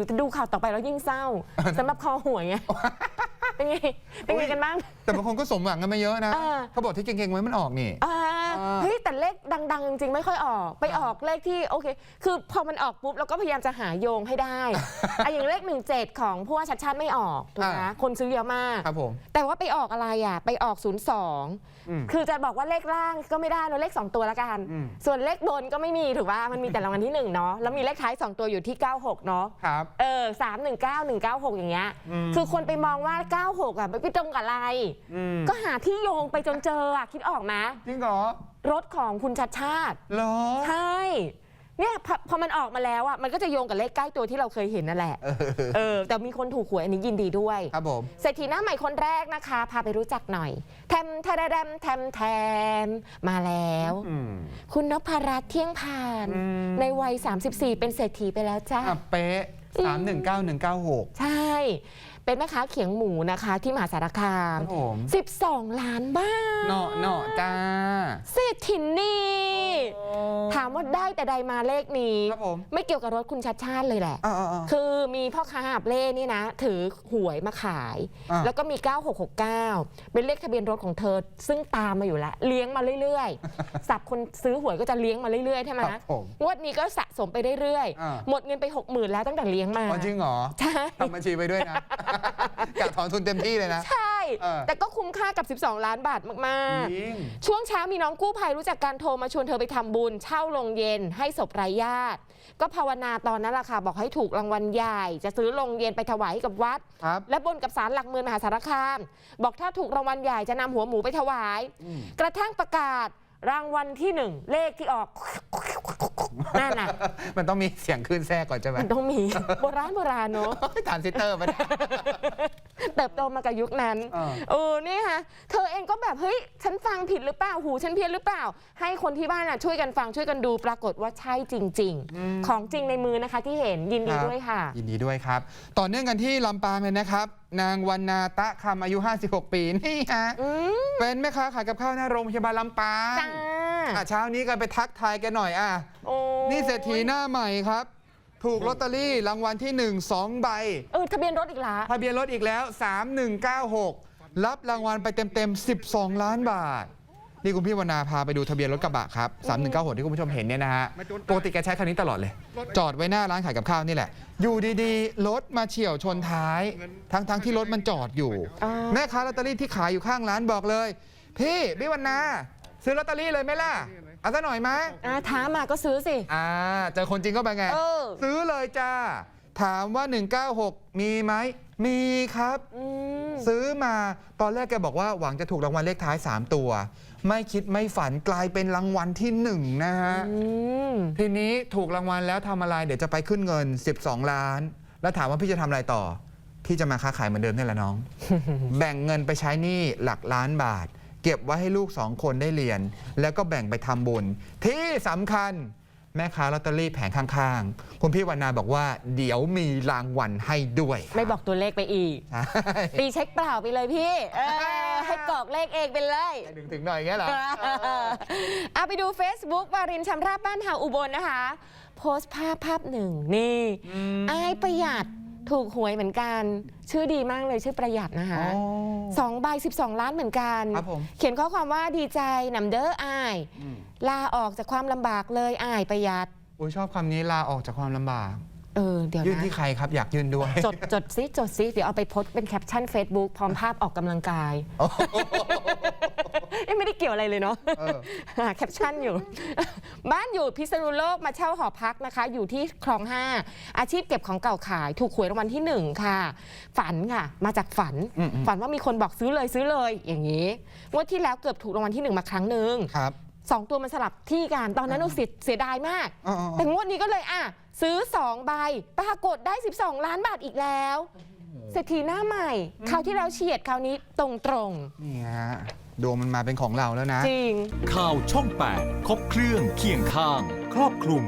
รือจะดูข่าวต่อไปแล้วยิ่งเศร้าสำหรับคอหวยไงเป็นไงเป็นไงกันบ้าง แต่บางคนก็สมหวังกันมาเยอะนะ เออ เขาบอกที่เก่งๆไว้มันออกนี่ อ่าอ่า เฮ้ยแต่เลขดัง ๆ จริง ๆ ไม่ค่อยออก ไปออกเลขที่โอเค คือพอมันออกปุ๊บเราก็พยายามจะหาโยงให้ได้อะอย่างเลข17ของผู้ว่าชัดชาติไม่ออกถูกไหมอ่า คนซื้อเยอะมาก ครับผม แต่ว่าไปออกอะไรอะ ไปออกอืม02คือจะบอกว่าเลขล่างก็ไม่ได้เนอะเลข 2 ตัวละกัน อืม ส่วนเลขบนก็ไม่มีถูกว่ามันมีแต่รางวัลที่1เนาะแล้วมีเลขท้าย 2 ตัวอยู่ที่ 96 เนาะครับ เออ3 1 9 1 9 6อย่างเงี้ยอืม คือคนไปมองว่า 96 อะมันไปตรงกับอะไร อืมก็หาที่โยงไปจนเจออะคิดออกไหมจริงเหรอ รถของคุณชัดชาติ เหรอ ใช่ เนี่ยพอพอมันออกมาแล้วอะมันก็จะโยงกับเลขใกล้ตัวที่เราเคยเห็นนั่นแหละ เออเออแต่มีคนถูกหวยอันนี้ยินดีด้วย ครับผม เศรษฐีหน้าใหม่คนแรกนะคะ พาไปรู้จักหน่อย แทมแทรแดมแทมแทมมาแล้ว อืม คุณนพรัตน์เที่ยงพาน อืม ในวัย 34 เป็นเศรษฐีไปแล้วจ้า อะเป๊ะสามหนึ่งเก้าหนึ่งเก้าหก ใช่ เป็นแม่ค้าเขียงหมูนะคะ ที่มหาสารคาคมรับผม 12 ล้านบาทเนาะเนาะจ้าเศรษฐินีถามว่าได้แต่ใดมาเลขนี้ ครับผมไม่เกี่ยวกับรถคุณชัดชาติเลยแหละ อ่าอ่าอ่าคือมีพ่อค้าหาบเล่นี่นะ ถือหวยมาขาย อะ แล้วก็มี 9669 เป็นเลขทะเบียนรถของเธอ ซึ่งตามมาอยู่แล้ว เลี้ยงมาเรื่อยๆ สับคนซื้อหวยก็จะเลี้ยงมาเรื่อยๆใช่ไหมครับผมงวดนี้ก็สะสมไปเรื่อยอ่าๆหมดเงินไป 60,000 แล้วตั้งแต่เลี้ยงมา อ๋อจริงเหรอใช่ ทำบัญชีไปด้วยนะกะถอนทุนเต็มที่เลยนะ ใช่ เออ แต่ก็คุ้มค่ากับ 12 ล้านบาทมากจริง ๆ ช่วงเช้ามีน้องกู้ภัยรู้จักการโทรมาชวนเธอไปทำบุญ เช่าโรงเย็นให้ศพไร้ญาติ ก็ภาวนาตอนนั้นแหละค่ะ บอกให้ถูกรางวัลใหญ่ จะซื้อโรงเย็นไปถวายให้กับวัด ครับ และบนกับสารหลักเมืองมหาสารคาม บอกถ้าถูกรางวัลใหญ่จะนำหัวหมูไปถวาย อืม กระทั่งประกาศรางวัลที่หนึ่งเลขที่ออก นั่นน่ะ มันต้องมีเสียงขึ้นแทรกก่อนใช่ไหมมันต้องมี โบราณโบราณเนอะทานซิสเตอร์มาได้ เติบโตมากับยุคนั้นเออ เออนี่ค่ะเธอเองก็แบบเฮ้ยฉันฟังผิดหรือเปล่าหูฉันเพี้ยนหรือเปล่า ให้คนที่บ้านอะช่วยกันฟังช่วยกันดูปรากฏว่าใช่จริง ๆ ของจริงในมือนะคะที่เห็นยินดีครับด้วยค่ะ ยินดีด้วยครับ ต่อเนื่องกันที่ลำปางเลยนะครับ นางวันนาตะคำอายุ 56 ปีนี่ฮะ อืมเป็นแม่ค้าขายกับข้าวหน้าโรงพยาบาลลำปางจ้าอะเช้านี้กันไปทักทายกันหน่อยอะ โอ้ นี่เศรษฐีหน้าใหม่ครับ ถูกลอตเตอรี่รางวัลที่ 1 2 ใบ เออทะเบียนรถอีกละทะเบียนรถอีกแล้ว 3196 รับรางวัลไปเต็มๆ 12 ล้านบาท นี่คุณพี่วนาพาไปดูทะเบียนรถกระบะครับ 3196 ที่คุณผู้ชมเห็นเนี่ยนะฮะ ปกติแกใช้คันนี้ตลอดเลย จอดไว้หน้าร้านขายกับข้าวนี่แหละ อยู่ดีๆ รถมาเฉี่ยวชนท้าย ทั้งๆ ที่รถมันจอดอยู่อ่าแม่ค้าลอตเตอรี่ที่ขายอยู่ข้างร้านบอกเลย พี่พี่วนาซื้อลอตเตอรี่เลยไหมล่ะ เอาซะหน่อยไหมอ่าท้ามาก็ซื้อสิ อ่าเจอคนจริงก็ไปนไง เออ ซื้อเลยจ้า ถามว่า 196 มีไหม มีครับ อืม ซื้อมาตอนแรกแกบอกว่าหวังจะถูกรางวัลเลขท้าย 3 ตัว ไม่คิดไม่ฝันกลายเป็นรางวัลที่1นะฮะ อืม ทีนี้ถูกรางวัลแล้วทำอะไร เดี๋ยวจะไปขึ้นเงิน 12 ล้าน แล้วถามว่าพี่จะทำอะไรต่อ พี่จะมาค้าขายเหมือนเดิมนี่แหละน้อง แบ่งเงินไปใช้หนี้หลักล้านบาท เก็บไว้ให้ลูกสองคนได้เรียน แล้วก็แบ่งไปทำบุญ ที่สำคัญแม่ค้าลอตเตอรี่แผงข้างๆ คุณพี่วรรณาบอกว่า เดี๋ยวมีรางวัลให้ด้วยไม่บอกตัวเลขไปอีก ใช่ตีเช็คเปล่าไปเลยพี่เออให้กรอกเลขเองไปเลยถึงถึงหน่อยอย่างเงี้ยเหรอ เอาไปดู Facebook วารินชำราบบ้านหาอุบลนะคะ โพสต์ภาพภาพหนึ่งนี่มอายประหยัด ถูกหวยเหมือนกัน ชื่อดีมากเลยชื่อประหยัดนะคะอ๋อ สองใบ12 ล้านเหมือนกัน ครับผม เขียนข้อความว่าดีใจนำเด้ออาย อืมลาออกจากความลำบากเลยอายประหยัด อุ้ยชอบคำนี้ลาออกจากความลำบาก เออ เดี๋ยวยื่นนะที่ใครครับ อยากยื่นด้วย จดจดซิจดซิเดี๋ยวเอาไปโพสต์เป็นแคปชั่น Facebook พร้อมภาพออกกำลังกายเอ้ไม่ได้เกี่ยวอะไรเลยเนาะ เออ หาแคปชั่นอยู่ บ้านอยู่พิษณุโลกมาเช่าหอพักนะคะ อยู่ที่คลองห้าอาชีพเก็บของเก่าขาย ถูกหวยรางวัลที่หนึ่งค่ะ ฝันค่ะ มาจากฝันอืมอืมฝันว่ามีคนบอกซื้อเลยซื้อเลย อย่างนี้งวดที่แล้วเกือบถูกรางวัลที่หนึ่งมาครั้งหนึ่งครับสองตัวมันสลับที่กันตอนนั้นเราเสียเสียดายมากอ๋ออ๋อแต่งวดนี้ก็เลยอะซื้อ2ใบปรากฏได้ 12 ล้านบาทอีกแล้วเศรษฐีหน้าใหม่คราวที่แล้วเฉียดคราวนี้ตรงตรงนี่ฮะ ดวงมันมาเป็นของเราแล้วนะๆจริง ข่าวช่อง 8 ครบเครื่องเคียงข้าง ครอบคลุม